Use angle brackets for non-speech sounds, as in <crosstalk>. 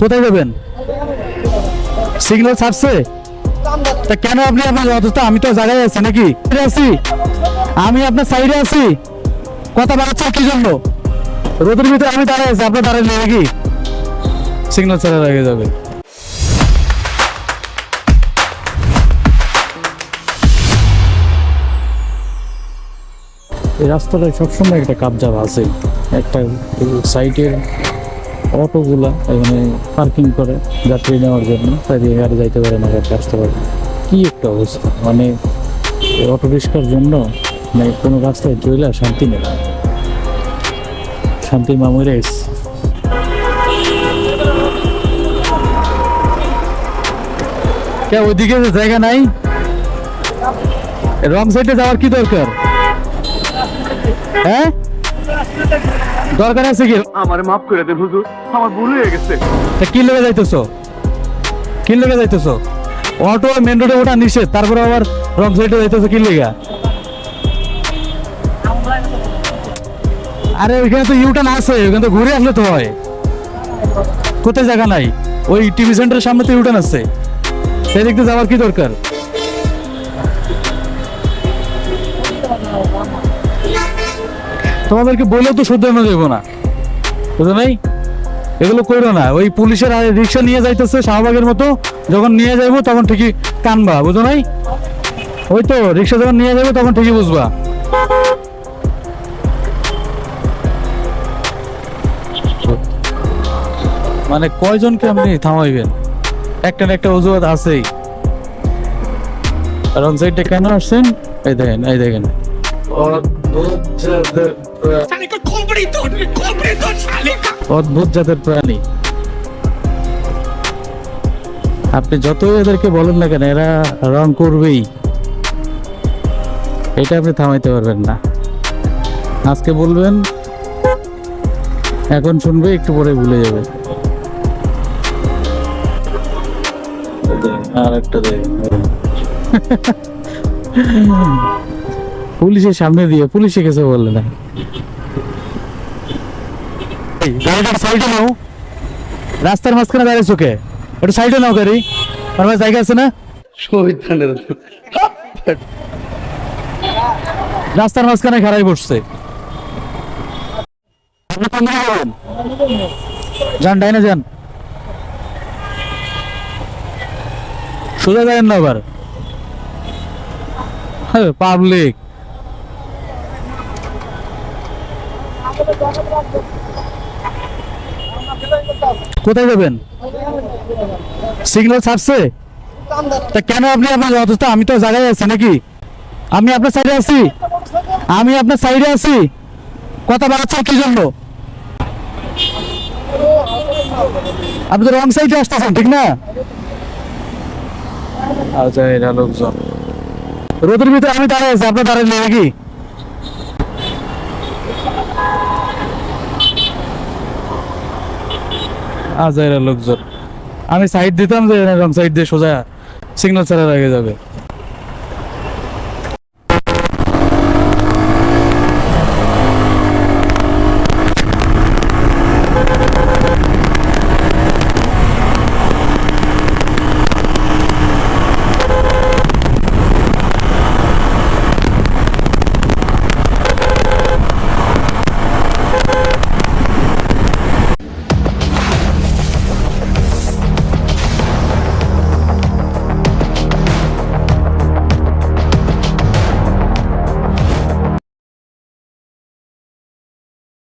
কোথায় যাবেন? সিগন্যাল ছাড়ছে? তা কেন আপনি আপনার অথচ আমি তো জায়গায় আছি নাকি? আছি। আমি আপনার সাইডে আছি। কথা বাড়াচ্ছেন কি জন্য? রোদের ভিতরে আমি দাঁড়ায় আছি আপনার নেই নাকি? সিগন্যাল ছাড়া আগে যাবে। এই রাস্তাটায় সবসময় একটা কাবজাব আছে। একটা সাইডের অটোগুলা এখানে পার্কিং করে যাত্রী নেওয়ার জন্য। তাই গাড়ি যাইতে পারে না গাড়ি আসতে পারে। কি একটা অবস্থা? মানে অটো রিক্সার জন্য মানে কোনো রাস্তায় চলে শান্তি নেই। শান্তির মামুরে এসছে। কে, ওইদিকে জায়গা নাই? রং সাইডে যাওয়ার কি দরকার? হ্যাঁ? দরকার আছে কি? আমার মাফ করে দেন হুজুর আমার ভুল হয়ে গেছে। তা কি লেগে যাইতেছো? কি লেগে যাইতেছো? অটো মেন রোডে ওঠা নিষেধ তারপরে আবার রং সাইডে যাইতেছো কি লেগা আরে ওইখানে তো ইউটার্ন আছে ওইখানে তো ঘুরে আসলে তো হয়। কোথায় জায়গা নাই? ওই টিভি সেন্টারের সামনে তো ইউটার্ন আছে। সেই দিক দিয়ে যাওয়ার কি দরকার? তোমাদেরকে বলেও তো শুধরানো যাব না। বুঝো নাই? এগুলো করো না। ওই পুলিশের রিক্সা নিয়ে যাইতেছে শাহবাগের মতো, যখন নিয়ে যাইবো তখন ঠিকই কানবা, বুঝো নাই? ওই তো রিক্সা যখন নিয়ে যাব তখন ঠিকই বুঝবা। মানে কয়জনকে আপনি থামাইবেন? একটা না একটা অজুহাত আছেই। রং সাইডে কেন আসছেন? এই দেখেন এই দেখেন। অদ্ভুত জাতের প্রাণী। আপনি যত এদেরকে বলেন না কেন এরা রং করবেই। এটা আপনি থামাইতে পারবেন না। আজকে বলবেন এখন শুনবে একটু পরে ভুলে যাবে। আর একটা <laughs> পুলিশের সামনে দিয়ে পুলিশে গেছে বললে না। গাড়িটার সাইডে নাও। রাস্তার মাঝখানে দাঁড়িয়েছো কে? একটু সাইডে নাও গাড়ি। আমার জায়গা আছে না? রাস্তার মাঝখানে খারাই বসছে। যান ডাইনে যান। সোজা যাবেন না আবার। পাবলিক। কোথায় যাবেন? সিগন্যাল ছাড়ছে? তা কেন আপনি আপনার অথচ আমি তো জায়গায় আছি নাকি? আমি আপনার সাইডে আছি। আমি আপনার সাইডে আছি। কথা বাড়াচ্ছেন কি জন্য? আপনি তো রং সাইডে আসতেছেন ঠিক না? আচ্ছা এটা লোকজন। রোদের ভিতরে আমি দাঁড়ায় আছি আপনার দাঁড়ায় নেই নাকি? এরা লোকজন। আমি সাইড দিতাম যে এরকম সাইড দিয়ে সোজা সিগন্যাল ছাড়ার আগে যাবে।